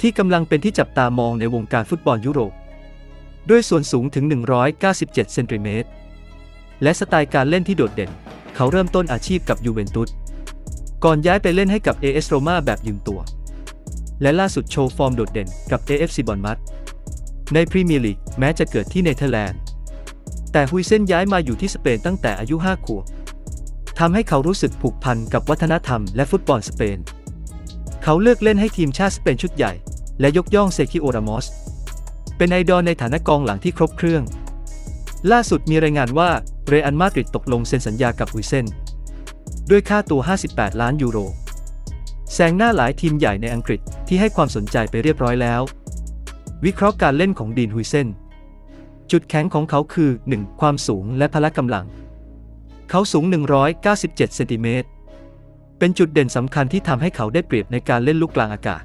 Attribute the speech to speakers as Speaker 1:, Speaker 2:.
Speaker 1: ที่กำลังเป็นที่จับตามองในวงการฟุตบอลยุโรป ด้วยส่วนสูงถึง 197 เซนติเมตร และสไตล์การเล่นที่โดดเด่น เขาเริ่มต้นอาชีพกับยูเวนตุส ก่อนย้ายไปเล่นให้กับ AS Roma แบบยืมตัว และล่าสุดโชว์ฟอร์มโดดเด่นกับ AFC บอนมัดในพรีเมียร์ลีกแม้จะเกิดที่เนเธอร์แลนด์ แต่ฮุยเซนย้ายมาอยู่ที่สเปนตั้งแต่อายุ 5 ขวบทำให้เขารู้สึกผูกพันกับวัฒนธรรมและฟุตบอลสเปน เขาเลือกเล่นให้ทีมชาติสเปนชุดใหญ่ และยกย่องเซคิโอรามอส เป็นไอดอลในฐานะกองหลังที่ครบเครื่อง ล่าสุดมีรายงานว่าเรอัลมาดริดตกลงเซ็นสัญญากับฮุยเซนด้วยค่าตัว 58 ล้านยูโร แซงหน้าหลายทีมใหญ่ในอังกฤษที่ให้ความสนใจไปเรียบร้อยแล้ว วิเคราะห์การเล่นของดีนฮุยเซนจุดแข็งของเขาคือ 1. ความสูงและพละกำลัง เขาสูง 197 เซนติเมตร เป็นจุดเด่นสำคัญที่ทำให้เขาได้เปรียบในการเล่นลูกกลางอากาศ